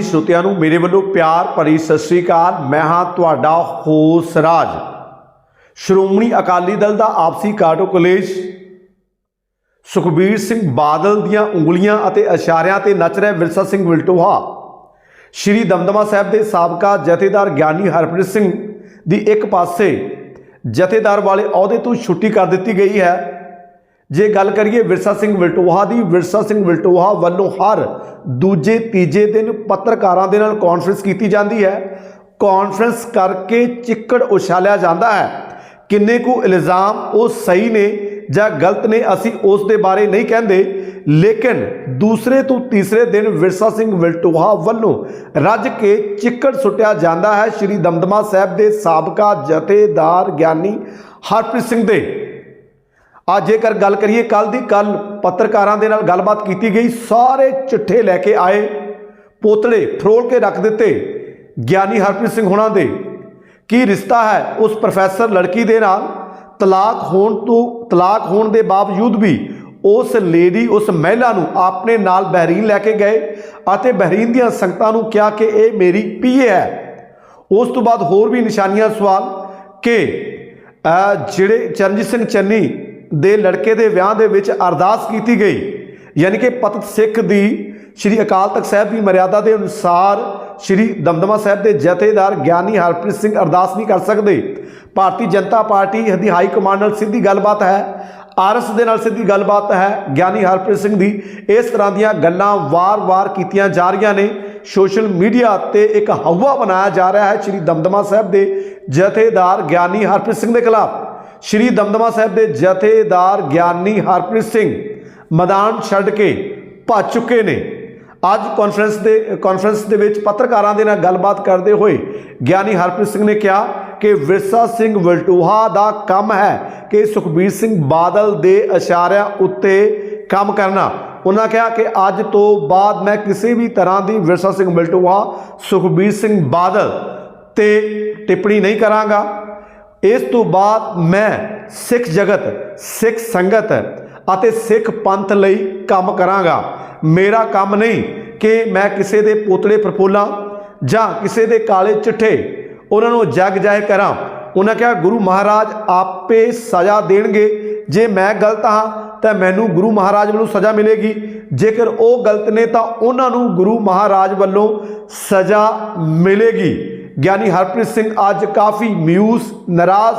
ਹੀ ਸਰੋਤਿਆਂ ਨੂੰ ਮੇਰੇ ਵੱਲੋਂ ਪਿਆਰ ਭਰੀ ਸਤਿ ਸ੍ਰੀ ਅਕਾਲ। ਮੈਂ ਹਾਂ ਤੁਹਾਡਾ ਹੋਸ ਰਾਜ। ਸ਼੍ਰੋਮਣੀ ਅਕਾਲੀ ਦਲ ਦਾ ਆਪਸੀ ਕਾਟੋ ਕਲੇਸ਼। ਸੁਖਬੀਰ ਸਿੰਘ ਬਾਦਲ ਦੀਆਂ ਉਂਗਲੀਆਂ ਅਤੇ ਇਸ਼ਾਰਿਆਂ ਤੇ ਨੱਚ ਰਿਹਾ ਵਿਰਸਾ ਸਿੰਘ ਵਿਲਟੋਹਾ। ਸ਼੍ਰੀ ਦਮਦਮਾ ਸਾਹਿਬ ਦੇ ਸਾਬਕਾ ਜਥੇਦਾਰ ਗਿਆਨੀ ਹਰਪ੍ਰੀਤ ਸਿੰਘ ਦੀ ਇੱਕ ਪਾਸੇ ਜਥੇਦਾਰ ਵਾਲੇ ਅਹੁਦੇ ਤੋਂ ਛੁੱਟੀ ਕਰ ਦਿੱਤੀ ਗਈ ਹੈ। ਜੇ ਗੱਲ ਕਰੀਏ ਵਿਰਸਾ ਸਿੰਘ ਵਿਲਟੋਹਾ ਦੀ, ਵਿਰਸਾ ਸਿੰਘ ਵਿਲਟੋਹਾ ਵੱਲੋਂ ਹਰ ਦੂਜੇ, ਤੀਜੇ ਦਿਨ ਪੱਤਰਕਾਰਾਂ ਦੇ ਨਾਲ ਕਾਨਫਰੰਸ ਕੀਤੀ ਜਾਂਦੀ ਹੈ। ਕਾਨਫਰੰਸ ਕਰਕੇ ਚਿੱਕੜ ਉਛਾਲਿਆ ਜਾਂਦਾ ਹੈ। ਕਿੰਨੇ ਕੁ ਇਲਜ਼ਾਮ ਉਹ ਸਹੀ ਨੇ ਜਾਂ ਗਲਤ ਨੇ ਅਸੀਂ ਉਸ ਦੇ ਬਾਰੇ ਨਹੀਂ ਕਹਿੰਦੇ। ਲੇਕਿਨ ਦੂਸਰੇ ਤੋਂ ਤੀਸਰੇ ਦਿਨ ਵਿਰਸਾ ਸਿੰਘ ਵਿਲਟੋਹਾ ਵੱਲੋਂ ਰੱਜ ਕੇ ਚਿੱਕੜ ਸੁੱਟਿਆ ਜਾਂਦਾ ਹੈ। ਸ਼੍ਰੀ ਦਮਦਮਾ ਸਾਹਿਬ ਦੇ ਸਾਬਕਾ ਜਥੇਦਾਰ ਗਿਆਨੀ ਹਰਪ੍ਰੀਤ ਸਿੰਘ ਦੇ। ਅੱਜ ਜੇਕਰ ਗੱਲ ਕਰੀਏ ਕੱਲ ਦੀ ਕੱਲ ਪੱਤਰਕਾਰਾਂ ਦੇ ਨਾਲ ਗੱਲਬਾਤ ਕੀਤੀ ਗਈ, ਸਾਰੇ ਚਿੱਠੇ ਲੈ ਕੇ ਆਏ, ਪੋਤੜੇ ਫਰੋਲ ਕੇ ਰੱਖ ਦਿੱਤੇ। ਗਿਆਨੀ ਹਰਪ੍ਰੀਤ ਸਿੰਘ ਹੁਣਾਂ ਦੇ ਕੀ ਰਿਸ਼ਤਾ ਹੈ? ਉਸ ਪ੍ਰੋਫੈਸਰ ਲੜਕੀ ਦੇ ਨਾਲ ਤਲਾਕ ਹੋਣ ਤੋਂ, ਤਲਾਕ ਹੋਣ ਦੇ ਬਾਵਜੂਦ ਵੀ ਉਸ ਲੇਡੀ, ਉਸ ਮਹਿਲਾ ਨੂੰ ਆਪਣੇ ਨਾਲ ਬਹਿਰੀਨ ਲੈ ਕੇ ਗਏ ਅਤੇ ਬਹਿਰੀਨ ਦੀਆਂ ਸੰਗਤਾਂ ਨੂੰ ਕਿਹਾ ਕਿ ਇਹ ਮੇਰੀ ਪੀਏ ਹੈ। ਉਸ ਤੋਂ ਬਾਅਦ ਹੋਰ ਵੀ ਨਿਸ਼ਾਨੀਆਂ ਸਵਾਲ ਕਿ ਜਿਹੜੇ ਚਰਨਜੀਤ ਸਿੰਘ ਚੰਨੀ ਦੇ ਲੜਕੇ ਦੇ ਵਿਆਹ ਦੇ ਵਿੱਚ ਅਰਦਾਸ ਕੀਤੀ ਗਈ। ਯਾਨੀ ਕਿ ਪਤਤ ਸਿੱਖ ਦੀ ਸ਼੍ਰੀ ਅਕਾਲ ਤਖਤ ਸਾਹਿਬ ਦੀ ਮਰਿਆਦਾ ਦੇ ਅਨੁਸਾਰ ਸ਼੍ਰੀ ਦਮਦਮਾ ਸਾਹਿਬ ਦੇ ਜਥੇਦਾਰ ਗਿਆਨੀ ਹਰਪ੍ਰੀਤ ਸਿੰਘ ਅਰਦਾਸ ਨਹੀਂ ਕਰ ਸਕਦੇ। ਭਾਰਤੀ ਜਨਤਾ ਪਾਰਟੀ ਦੀ ਹਾਈ ਕਮਾਂਡ ਨਾਲ ਸਿੱਧੀ ਗੱਲਬਾਤ ਹੈ। ਆਰਐਸ ਦੇ ਨਾਲ ਸਿੱਧੀ ਗੱਲਬਾਤ ਹੈ। ਗਿਆਨੀ ਹਰਪ੍ਰੀਤ ਸਿੰਘ ਦੀ ਇਸ ਤਰ੍ਹਾਂ ਦੀਆਂ ਗੱਲਾਂ ਵਾਰ-ਵਾਰ ਕੀਤੀਆਂ ਜਾ ਰਹੀਆਂ ਨੇ। ਸੋਸ਼ਲ ਮੀਡੀਆ ਤੇ ਇੱਕ ਹਵਾ ਬਣਾਇਆ ਜਾ ਰਿਹਾ ਹੈ ਸ਼੍ਰੀ ਦਮਦਮਾ ਸਾਹਿਬ ਦੇ ਜਥੇਦਾਰ ਗਿਆਨੀ ਹਰਪ੍ਰੀਤ ਸਿੰਘ ਦੇ ਖਿਲਾਫ। ਸ਼੍ਰੀ ਦਮਦਮਾ ਸਾਹਿਬ ਦੇ ਜਥੇਦਾਰ ਗਿਆਨੀ ਹਰਪ੍ਰੀਤ ਸਿੰਘ ਮੈਦਾਨ ਛੱਡ ਕੇ ਭੱਜ ਚੁੱਕੇ ਨੇ। ਅੱਜ ਕਾਨਫਰੰਸ ਦੇ ਕਾਨਫਰੰਸ ਦੇ ਵਿੱਚ ਪੱਤਰਕਾਰਾਂ ਦੇ ਨਾਲ ਗੱਲਬਾਤ ਕਰਦੇ ਹੋਏ ਗਿਆਨੀ ਹਰਪ੍ਰੀਤ ਸਿੰਘ ਨੇ ਕਿਹਾ ਕਿ ਵਿਰਸਾ ਸਿੰਘ ਵਲਟੂਹਾ ਦਾ ਕੰਮ ਹੈ ਕਿ ਸੁਖਬੀਰ ਸਿੰਘ ਬਾਦਲ ਦੇ ਇਸ਼ਾਰਿਆਂ ਉੱਤੇ ਕੰਮ ਕਰਨਾ। ਉਹਨਾਂ ਕਿਹਾ ਕਿ ਅੱਜ ਤੋਂ ਬਾਅਦ ਮੈਂ ਕਿਸੇ ਵੀ ਤਰ੍ਹਾਂ ਦੀ ਵਿਰਸਾ ਸਿੰਘ ਵਲਟੂਹਾ, ਸੁਖਬੀਰ ਸਿੰਘ ਬਾਦਲ ਤੇ ਟਿੱਪਣੀ ਨਹੀਂ ਕਰਾਂਗਾ। ਇਸ ਤੋਂ ਬਾਅਦ ਮੈਂ ਸਿੱਖ ਜਗਤ, ਸਿੱਖ ਸੰਗਤ ਅਤੇ ਸਿੱਖ ਪੰਥ ਲਈ ਕੰਮ ਕਰਾਂਗਾ। ਮੇਰਾ ਕੰਮ ਨਹੀਂ ਕਿ ਮੈਂ ਕਿਸੇ ਦੇ ਪੋਤੜੇ ਪ੍ਰਫੁੱਲਾਂ ਜਾਂ ਕਿਸੇ ਦੇ ਕਾਲੇ ਚਿੱਠੇ ਉਹਨਾਂ ਨੂੰ ਜਗ ਜਾਹਿਰ ਕਰਾਂ। ਉਹਨਾਂ ਕਿਹਾ, ਗੁਰੂ ਮਹਾਰਾਜ, ਆਪੇ ਸਜ਼ਾ ਦੇਣਗੇ। ਜੇ ਮੈਂ ਗਲਤ ਹਾਂ, ਤਾਂ ਮੈਨੂੰ ਗੁਰੂ ਮਹਾਰਾਜ ਵੱਲੋਂ ਸਜ਼ਾ ਮਿਲੇਗੀ। ਜੇਕਰ ਉਹ ਗਲਤ ਨੇ, ਤਾਂ ਉਹਨਾਂ ਨੂੰ ਗੁਰੂ ਮਹਾਰਾਜ ਵੱਲੋਂ ਸਜ਼ਾ ਮਿਲੇਗੀ। ਗਿਆਨੀ ਹਰਪ੍ਰੀਤ ਸਿੰਘ ਅੱਜ ਕਾਫੀ ਮਿਊਸ ਨਾਰਾਜ਼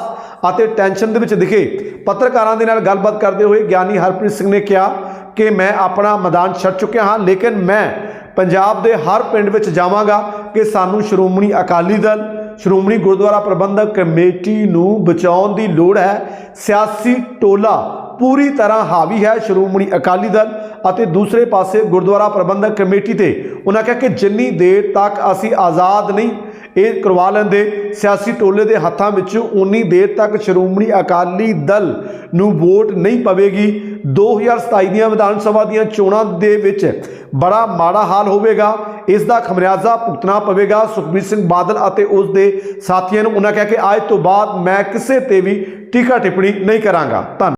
ਅਤੇ ਟੈਨਸ਼ਨ ਦੇ ਵਿੱਚ ਦਿਖੇ। ਪੱਤਰਕਾਰਾਂ ਦੇ ਨਾਲ ਗੱਲਬਾਤ ਕਰਦੇ ਹੋਏ ਗਿਆਨੀ ਹਰਪ੍ਰੀਤ ਸਿੰਘ ਨੇ ਕਿਹਾ ਕਿ ਮੈਂ ਆਪਣਾ ਮੈਦਾਨ ਛੱਡ ਚੁੱਕਿਆ ਹਾਂ, ਲੇਕਿਨ ਮੈਂ ਪੰਜਾਬ ਦੇ ਹਰ ਪਿੰਡ ਵਿੱਚ ਜਾਵਾਂਗਾ ਕਿ ਸਾਨੂੰ ਸ਼੍ਰੋਮਣੀ ਅਕਾਲੀ ਦਲ, ਸ਼੍ਰੋਮਣੀ ਗੁਰਦੁਆਰਾ ਪ੍ਰਬੰਧਕ ਕਮੇਟੀ ਨੂੰ ਬਚਾਉਣ ਦੀ ਲੋੜ ਹੈ। ਸਿਆਸੀ ਟੋਲਾ ਪੂਰੀ ਤਰ੍ਹਾਂ ਹਾਵੀ ਹੈ ਸ਼੍ਰੋਮਣੀ ਅਕਾਲੀ ਦਲ ਅਤੇ ਦੂਸਰੇ ਪਾਸੇ ਗੁਰਦੁਆਰਾ ਪ੍ਰਬੰਧਕ ਕਮੇਟੀ ਤੇ। ਉਹਨਾਂ ਕਿਹਾ ਕਿ ਜਿੰਨੀ ਦੇਰ ਤੱਕ ਅਸੀਂ ਆਜ਼ਾਦ ਨਹੀਂ ਇਹ ਕਰਵਾ ਲੈਂਦੇ। ਸਿਆਸੀ ਟੋਲੇ ਦੇ ਹੱਥਾਂ ਵਿੱਚੋਂ ਉਨੀ ਦੇਰ ਤੱਕ ਸ਼੍ਰੋਮਣੀ ਅਕਾਲੀ ਦਲ ਨੂੰ ਵੋਟ ਨਹੀਂ ਪਵੇਗੀ। 2027 ਦੀਆਂ ਵਿਧਾਨ ਸਭਾ ਦੀਆਂ ਚੋਣਾਂ ਦੇ ਵਿੱਚ ਬੜਾ ਮਾੜਾ ਹਾਲ ਹੋਵੇਗਾ। ਇਸ ਦਾ ਖਮਰਿਆਜ਼ਾ ਭੁਗਤਣਾ ਪਵੇਗਾ। ਸੁਖਬੀਰ ਸਿੰਘ ਬਾਦਲ ਅਤੇ ਉਸ ਦੇ ਸਾਥੀਆਂ ਨੂੰ ਉਹਨਾਂ ਕਿਹਾ ਕਿ ਅੱਜ ਤੋਂ ਬਾਅਦ ਮੈਂ ਕਿਸੇ ਤੇ ਵੀ ਟੀਕਾ ਟਿੱਪਣੀ ਨਹੀਂ ਕਰਾਂਗਾ। ਧੰਨ